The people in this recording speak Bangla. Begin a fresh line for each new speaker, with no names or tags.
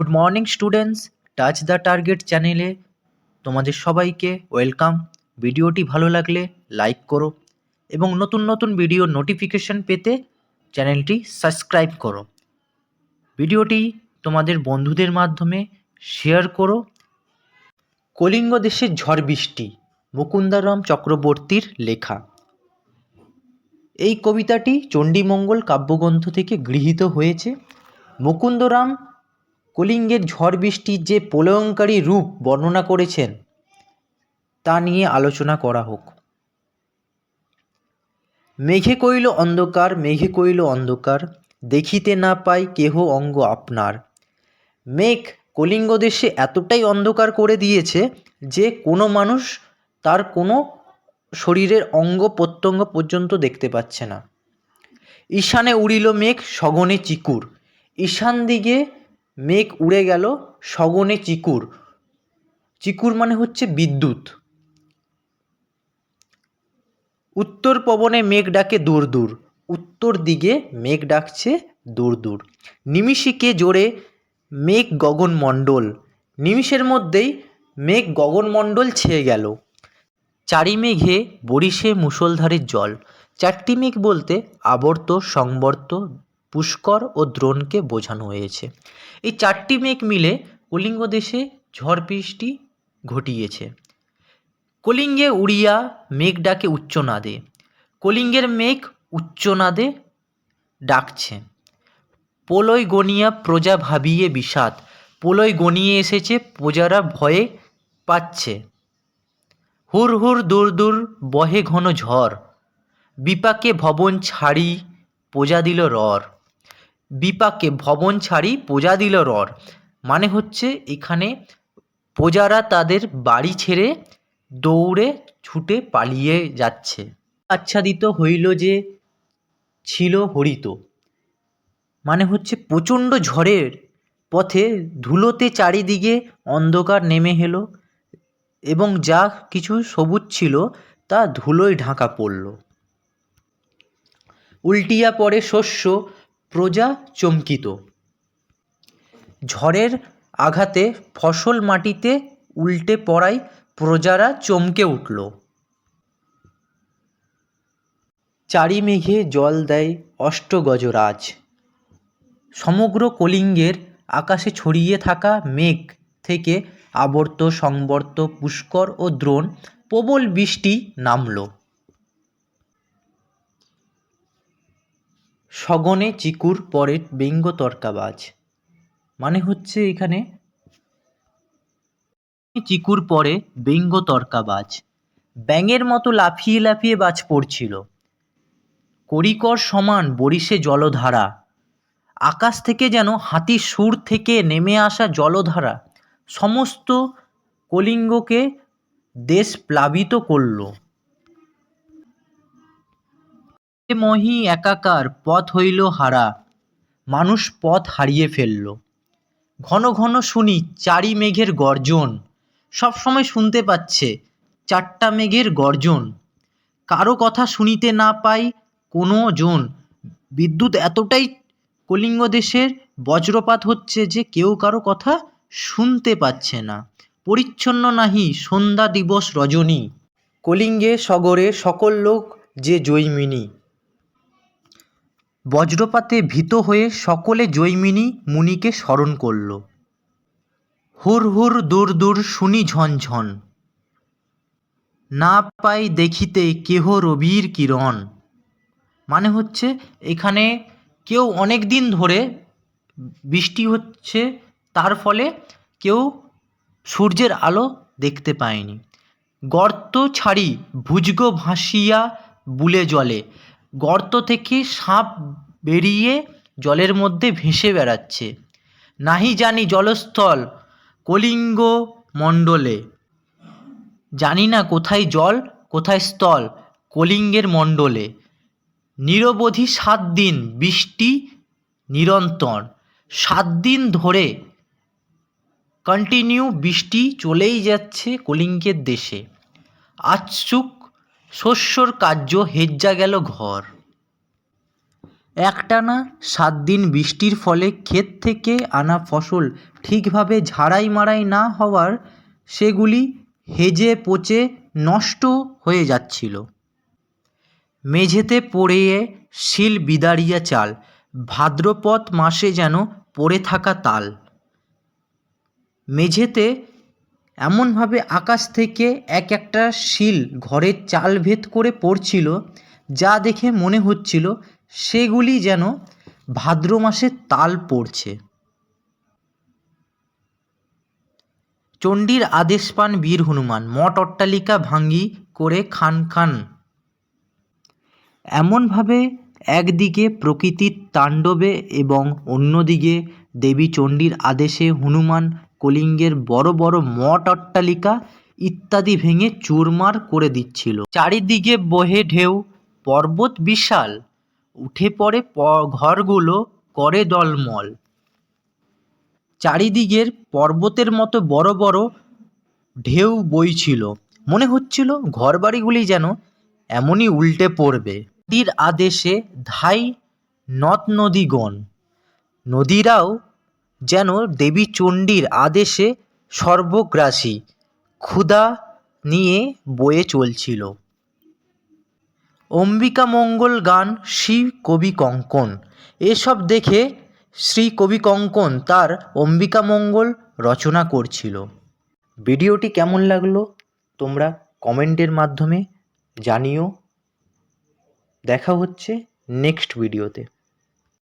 Good morning students touch the target চ্যানেলে তোমাদের সবাইকে ওয়েলকাম ভিডিওটি ভালো লাগলে লাইক করো এবং নতুন নতুন ভিডিও নোটিফিকেশন পেতে চ্যানেলটি সাবস্ক্রাইব করো। ভিডিওটি তোমাদের বন্ধুদের মাধ্যমে শেয়ার করো। কলিঙ্গ দেশের ঝড় বৃষ্টি, মুকুন্দারাম চক্রবর্তীর লেখা। এই কবিতাটি চণ্ডীমঙ্গল কাব্যগ্রন্থ থেকে গৃহীত হয়েছে। মুকুন্দরাম কলিঙ্গের ঝড় বৃষ্টির যে প্রলয়ঙ্কারী রূপ বর্ণনা করেছেন, তা নিয়ে আলোচনা করা হোক। মেঘে কইল অন্ধকার, মেঘে কইল অন্ধকার, দেখিতে না পাই কেহ অঙ্গ আপনার। মেঘ কলিঙ্গ দেশে এতটাই অন্ধকার করে দিয়েছে যে কোনো মানুষ তার কোনো শরীরের অঙ্গ প্রত্যঙ্গ পর্যন্ত দেখতে পাচ্ছে না। ঈশানে উড়িল মেঘ সগনে চিকুর। ঈশান দিকে মেঘ উড়ে গেল সগনে চিকুর। চিকুর মানে হচ্ছে বিদ্যুৎ। উত্তর পবনে মেঘ ডাকে দূর দূর, উত্তর দিকে মেঘ ডাকছে দূর দূর। নিমিষিকে জোরে মেঘ গগনমণ্ডল নিমিষের মধ্যেই মেঘ গগনমণ্ডল ছেয়ে গেল। চারি মেঘে বরিশে মুষলধারের জল, চারটি মেঘ বলতে আবর্ত, সংবর্ত পুষ্কর ও দ্রোণকে বোঝানো হয়েছে। এই চারটি মেঘ মিলে কলিঙ্গ দেশে ঝড় বৃষ্টি ঘটিয়েছে। কলিঙ্গে উড়িয়া মেঘ ডাকে উচ্চনাদে কলিঙ্গের মেঘ উচ্চনাদে ডাকছে। পোলয় গনিয়া প্রজা ভাবিয়ে বিষাদ। পোলয় গনিয়ে এসেছে, প্রজারা ভয়ে পাচ্ছে। হুর হুর দূর দূর বহে ঘন ঝড়। বিপাকে ভবন ছাড়ি প্রজা দিল রর। বিপাকে ভবন ছাড়ি প্রজা দিল রর। মানে হচ্ছে এখানে প্রজারা তাদের বাড়ি ছেড়ে দৌড়ে ছুটে পালিয়ে যাচ্ছে। আচ্ছাদিত হইল যে ছিল হরিত। মানে হচ্ছে প্রচণ্ড ঝড়ের পথে ধুলোতে চারিদিকে অন্ধকার নেমে এলো এবং যা কিছু সবুজ ছিল তা ধুলোয় ঢাকা পড়ল। উল্টিয়া পড়ে শস্য প্রজা চমকিত। ঝড়ের আঘাতে ফসল মাটিতে উল্টে পড়ায় প্রজারা চমকে উঠল। চারি মেঘে জল দেয় অষ্টগজরাজ। সমগ্র কলিঙ্গের আকাশে ছড়িয়ে থাকা মেঘ থেকে আবর্ত সংবর্ত পুষ্কর ও দ্রোণ প্রবল বৃষ্টি নামল। সগনে চিকুর পরে ব্যঙ্গ তর্কাবাজ। মানে হচ্ছে এখানে চিকুর পরে ব্যঙ্গ তর্কাবাজ। ব্যাঙের মতো লাফিয়ে লাফিয়ে বাজ পড়ছিল। করিকর সমান বরিশে জলধারা। আকাশ থেকে যেন হাতির সুর থেকে নেমে আসা জলধারা। সমস্ত কলিঙ্গকে দেশ প্লাবিত করল। মহি একাকার পথ হইল হারা। মানুষ পথ হারিয়ে ফেলল। ঘন ঘন শুনি চারি মেঘের গর্জন। সব সময় শুনতে পাচ্ছে চারটা মেঘের গর্জন। কারও কথা শুনিতে না পাই কোনো জন। বিদ্যুৎ এতটাই কলিঙ্গ দেশের বজ্রপাত হচ্ছে যে কেউ কারও কথা শুনতে পাচ্ছে না। পরিচ্ছন্ন নাহি সন্ধ্যা দিবস রজনী। কলিঙ্গে সগরে সকল লোক যে জৈমিনী। বজ্রপাতে ভীত হয়ে সকলে জৈমিনী মুনিকে স্মরণ করল। হুর হুর দূর দূর শুনি ঝনঝন না পাই দেখিতে কেহ রবির কিরণ। মানে হচ্ছে এখানে কেউ অনেক দিন ধরে বৃষ্টি হচ্ছে, তার ফলে কেউ সূর্যের আলো দেখতে পায়নি। গর্ত ছাড়ি ভুজগ ভাসিয়া বুলে জলে। গর্ত থেকে সাপ বেরিয়ে জলের মধ্যে ভেসে বেড়াচ্ছে। নাহি জানি জলস্থল, কলিঙ্গ মণ্ডলে। জানি না কোথায় জল, কোথায় স্থল, কলিঙ্গের মণ্ডলে। নিরবধি সাত দিন বৃষ্টি নিরন্তর। সাত দিন ধরে কন্টিনিউ বৃষ্টি চলেই যাচ্ছে কলিঙ্গের দেশে। আচুক শস্যর কার্য হেজ্জা গেল ঘর। একটানা সাত দিন বৃষ্টির ফলে ক্ষেত থেকে আনা ফসল ঠিকভাবে ঝাড়াই মাড়াই না হওয়ার সেগুলি হেজে পচে নষ্ট হয়ে যাচ্ছিল। মেঝেতে পড়ে শিল বিদারিয়া চাল, ভাদ্রপদ মাসে যেন পড়ে থাকা তাল। মেঝেতে এমনভাবে আকাশ থেকে এক একটা শিল ঘরের চাল ভেদ করে পড়ছিল, যা দেখে মনে হচ্ছিল সেগুলি যেন ভাদ্র মাসে তাল পড়ছে। চণ্ডীর আদেশ পান বীর হনুমান, মঠ অট্টালিকা ভাঙ্গি করে খান খান। এমনভাবে একদিকে প্রকৃতির তাণ্ডবে এবং অন্যদিকে দেবী চণ্ডীর আদেশে হনুমান কলিঙ্গের বড় বড় মঠ অট্টালিকা ইত্যাদি ভেঙে চুরমার করে দিচ্ছিল। চারিদিকে বহে ঢেউ, পর্বত বিশাল। উঠে পড়ে ঘরগুলো করে দলমল। চারিদিকের পর্বতের মতো বড় বড় ঢেউ বইছিল। মনে হচ্ছিল ঘরবাড়িগুলি যেন এমনই উল্টে পড়বে। নদীর আদেশে ধাই নদ নদীগণ। নদীরাও যেন দেবী চণ্ডীর আদেশে সর্বগ্রাসী, ক্ষুধা নিয়ে বয়ে চলছিল। অম্বিকা মঙ্গল গান, শ্রী কবি কঙ্কন, এসব দেখে শ্রী কবি কঙ্কন তার অম্বিকা মঙ্গল রচনা করছিল। ভিডিওটি কেমন লাগল তোমরা কমেন্টের মাধ্যমে জানিও। দেখা হচ্ছে নেক্সট ভিডিওতে।